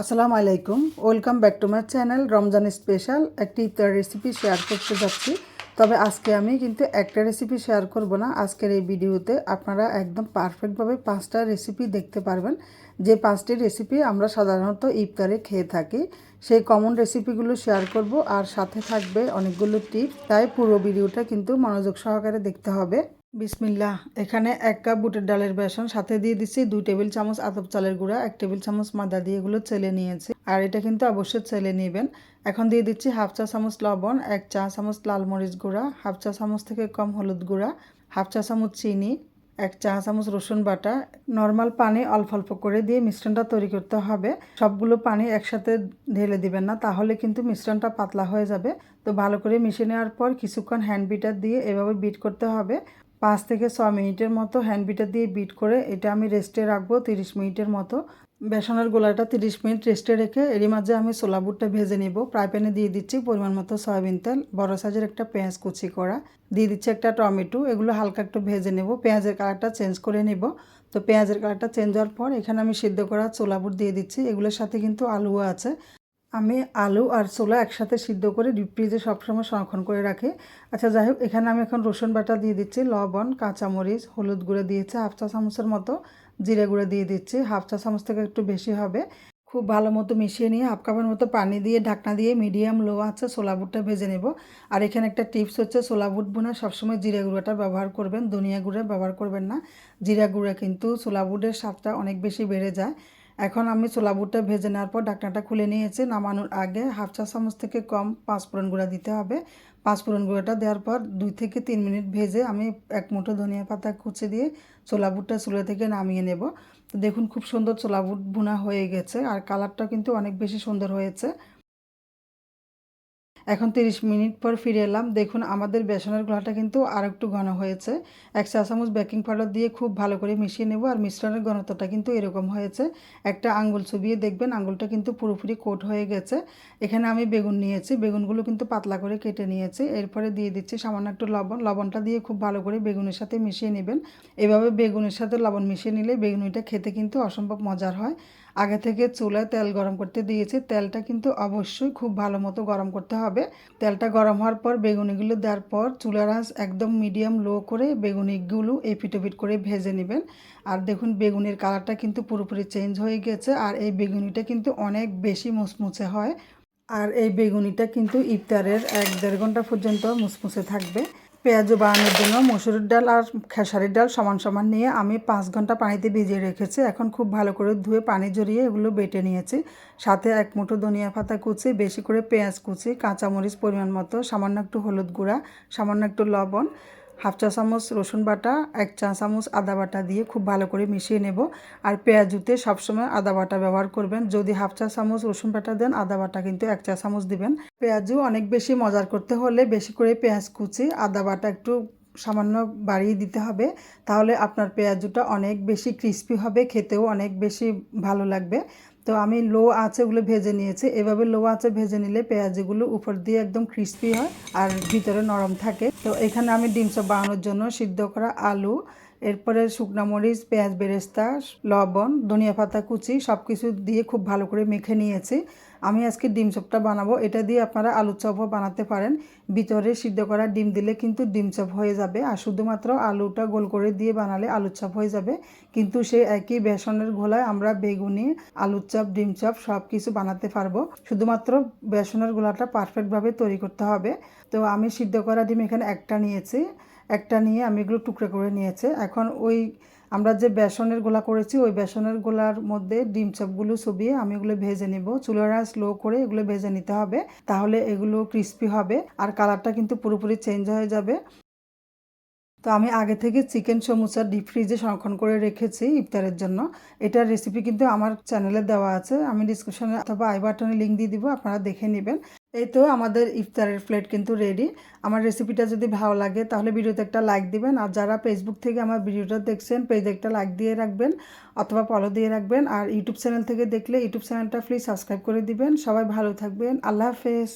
আসসালামু আলাইকুম। Welcome back to my channel Ramzan special একটি ইফতার রেসিপি শেয়ার করতে যাচ্ছি। তবে আজকে আমি কিন্তু একটা রেসিপি শেয়ার করব না। আজকের এই ভিডিওতে আপনারা একদম পারফেক্টভাবে পাঁচটা রেসিপি দেখতে পারবেন। যে পাঁচটি রেসিপি আমরা সাধারণত ইফতারে খেয়ে থাকি, সেই কমন রেসিপিগুলো শেয়ার করব। আর সাথে থাকবে অনেকগুলো টিপস তাই পুরো ভিডিওটা কিন্তু মনোযোগ সহকারে দেখতে হবে। বিসমিল্লাহ। এখানে এক কাপ বুটের ডালের বেসন, সাথে দিয়ে দিচ্ছি দুই টেবিল চামচ আতপ চালের গুঁড়া, এক টেবিল চামচ মাদা দিয়ে এগুলো চেলে নিয়েছি। আর এটা কিন্তু অবশ্যই চেলে নেবেন। এখন দিয়ে দিচ্ছি হাফ চা চামচ লবণ, এক চা চামচ লাল মরিচ গুঁড়া, হাফ চা চামচ থেকে কম হলুদ গুঁড়া, হাফ চা চামচ চিনি, এক চা চামচ রসুন বাটা। নর্মাল পানি অল্প অল্প করে দিয়ে মিশ্রণটা তৈরি করতে হবে। সবগুলো পানি একসাথে ঢেলে দিবেন না, তাহলে কিন্তু মিশ্রণটা পাতলা হয়ে যাবে। তো ভালো করে মিশিয়ে নেওয়ার পর কিছুক্ষণ হ্যান্ড বিটার দিয়ে এভাবে বিট করতে হবে। পাঁচ থেকে ছ মিনিটের মতো হ্যান্ড বিটার দিয়ে বিট করে এটা আমি রেস্টে রাখব তিরিশ মিনিটের মতো। বেসনের গোলাটা তিরিশ মিনিট রেস্টে রেখে এরই মাঝে আমি ছোলা বুটটা ভেজে নিব। ফ্রাই প্যানে দিয়ে দিচ্ছি পরিমাণ মতো সয়াবিন তেল, বড় সাইজের একটা পেঁয়াজ কুচি করা। দিয়ে দিচ্ছি একটা টমেটো, এগুলো হালকা একটু ভেজে নেব। পেঁয়াজের কালারটা চেঞ্জ করে নেব। তো পেঁয়াজের কালারটা চেঞ্জ হওয়ার পর এখানে আমি সিদ্ধ করা ছোলা বুট দিয়ে দিচ্ছি। এগুলোর সাথে কিন্তু আলুও আছে। আমি আলু আর ছোলা একসাথে সিদ্ধ করে ডিপ ফ্রিজে সবসময় সংরক্ষণ করে রাখি। আচ্ছা যাই হোক, এখানে আমি এখন রসুন বাটা দিয়ে দিচ্ছি, লবণ, কাঁচামরিচ, হলুদ গুঁড়ো দিয়েছি, হাফ চা চামচের মতো জিরে গুঁড়ো দিয়ে দিচ্ছি, হাফ চা চামচ থেকে একটু বেশি হবে। খুব ভালো মতো মিশিয়ে নিয়ে হাফ কাপের মতো পানি দিয়ে, ঢাকনা দিয়ে মিডিয়াম লো আছে ছোলা বুটটা ভেজে নেব। আর এখানে একটা টিপস হচ্ছে, ছোলা বুট বোনা সবসময় জিরা গুঁড়োটা ব্যবহার করবেন, ধনিয়া গুঁড়ো ব্যবহার করবেন না। জিরা গুঁড়া কিন্তু ছোলা বুটের স্বাদটা অনেক বেশি বেড়ে যায়। এখন আমি ছোলা বুটটা ভেজে নেওয়ার পর ঢাকনাটা খুলে নিয়েছি, নামানোর আগে হাফ চা চামচ থেকে কম পাঁচ ফোড়ন গুঁড়া দিতে হবে। পাঁচ ফোড়ন গুঁড়োটা দেওয়ার পর দুই থেকে তিন মিনিট ভেজে আমি এক মুঠো ধনিয়া পাতা কুচে দিয়ে ছোলা বুটটা চুলে থেকে নামিয়ে নেব। তো দেখুন খুব সুন্দর ছোলা বুট বোনা হয়ে গেছে, আর কালারটা কিন্তু অনেক বেশি সুন্দর হয়েছে। এখন 30 মিনিট পর ফিরে এলাম। দেখুন, আমাদের বেসনের গোলাটা কিন্তু আর একটু ঘন হয়েছে। এক চা চামচ বেকিং পাউডার দিয়ে খুব ভালো করে মিশিয়ে নেব আর মিশ্রণের ঘনত্বটা কিন্তু এরকম হয়েছে। একটা আঙ্গুল চুবিয়ে দেখবেন, আঙ্গুলটা কিন্তু পুরোপুরি কোট হয়ে গেছে। এখানে আমি বেগুন নিয়েছি। বেগুনগুলো কিন্তু পাতলা করে কেটে নিয়েছি। এরপরে দিয়ে দিচ্ছি সামান্য একটু লবণ। লবণটা দিয়ে খুব ভালো করে বেগুনের সাথে মিশিয়ে নেবেন। এভাবে বেগুনের সাথে লবণ মিশিয়ে নিলে বেগুনিটা খেতে কিন্তু অসম্ভব মজার হয়। আগে থেকে চুলায় তেল গরম করতে দিয়েছি। তেলটা কিন্তু অবশ্যই খুব ভালো মতো গরম করতে হবে। তেলটা গরম হওয়ার পর বেগুনিগুলো দেওয়ার পর চুলার আঁচ একদম মিডিয়াম লো করে বেগুনিগুলো এপিটোপিট করে ভেজে নেবেন। আর দেখুন বেগুনের কালারটা কিন্তু পুরোপুরি চেঞ্জ হয়ে গেছে আর এই বেগুনিটা কিন্তু অনেক বেশি মুচমুচে হয়। আর এই বেগুনিটা কিন্তু ইফতারের এক দেড় ঘণ্টা পর্যন্ত মুচমুচে থাকবে। পেঁয়াজু বানানোর জন্য মসুরের ডাল আর খেসারির ডাল সমান সমান নিয়ে আমি পাঁচ ঘণ্টা পানিতে ভিজিয়ে রেখেছি। এখন খুব ভালো করে ধুয়ে পানি জড়িয়ে এগুলো বেটে নিয়েছি। সাথে এক মুঠো ধনিয়া পাতা কুচি, বেশি করে পেঁয়াজ কুচি, কাঁচামরিচ পরিমাণ মতো, সামান্য একটু হলুদ গুঁড়া, সামান্য একটু লবণ হাফ চা চামচ রসুন বাটা, এক চা চামচ আদা বাটা দিয়ে খুব ভালো করে মিশিয়ে নেব। আর পেঁয়াজুতে সবসময় আদা বাটা ব্যবহার করবেন। যদি হাফ চা চামচ রসুন বাটা দেন, আদা বাটা কিন্তু এক চা চামচ দিবেন। পেঁয়াজু অনেক বেশি মজার করতে হলে বেশি করে পেঁয়াজ কুচি, আদা বাটা একটু সামান্য বাড়িয়ে দিতে হবে। তাহলে আপনার পেঁয়াজুটা অনেক বেশি ক্রিস্পি হবে, খেতেও অনেক বেশি ভালো লাগবে। তো আমি লো আছে ওগুলো ভেজে নিয়েছি। এভাবে লো আঁচে ভেজে নিলে পেঁয়াজিগুলো উপর দিয়ে একদম ক্রিস্পি হয় আর ভিতরে নরম থাকে। তো এখানে আমি ডিম চপ বানানোর জন্য সিদ্ধ করা আলু এরপরে শুকনা মরিচ, পেঁয়াজ, বেরেস্তা, লবণ, ধনিয়া পাতা, কুচি সব কিছু দিয়ে খুব ভালো করে মেখে নিয়েছি। আমি আজকে ডিম চপটা বানাবো। এটা দিয়ে আপনারা আলুর চপও বানাতে পারেন। ভিতরে সিদ্ধ করা ডিম দিলে কিন্তু ডিম চপ হয়ে যাবে। আর শুধুমাত্র আলুটা গোল করে দিয়ে বানালে আলুর চপ হয়ে যাবে। কিন্তু সেই একই বেসনের ঘোলায় আমরা বেগুনি, আলুর চপ, ডিম চপ সব কিছু বানাতে পারব। শুধুমাত্র বেসনের গোলাটা পারফেক্টভাবে তৈরি করতে হবে। তো আমি সিদ্ধ করা ডিম এখানে একটা নিয়েছি। একটা নিয়ে আমি এগুলো টুকরো করে নিয়েছে। এখন ওই আমরা যে বেসনের গোলা করেছি, ওই বেসনের গোলার মধ্যে ডিম চপগুলো চবিয়ে আমি এগুলো ভেজে নিব। চুলার স্লো করে এগুলো ভেজে নিতে হবে, তাহলে এগুলো ক্রিস্পি হবে আর কালারটা কিন্তু পুরোপুরি চেঞ্জ হয়ে যাবে। তো আমি আগে থেকে চিকেন সমুচা ডিপ ফ্রিজে সংরক্ষণ করে রেখেছি ইফতারের জন্য। এটার রেসিপি কিন্তু আমার চ্যানেলে দেওয়া আছে। আমি ডিসক্রিপশনে অথবা আই বাটনে লিঙ্ক দিয়ে দিব, আপনারা দেখে নেবেন। এই তো আমাদের ইফতারের প্লেট কিন্তু রেডি আমার রেসিপিটা যদি ভালো লাগে, তাহলে ভিডিওতে একটা লাইক দিবেন। আর যারা ফেসবুক থেকে আমার ভিডিওটা দেখছেন পেজে একটা লাইক দিয়ে রাখবেন অথবা ফলো দিয়ে রাখবেন। আর ইউটিউব চ্যানেল থেকে দেখলে ইউটিউব চ্যানেলটা প্লিজ সাবস্ক্রাইব করে দিবেন। সবাই ভালো থাকবেন। আল্লাহ হাফেজ।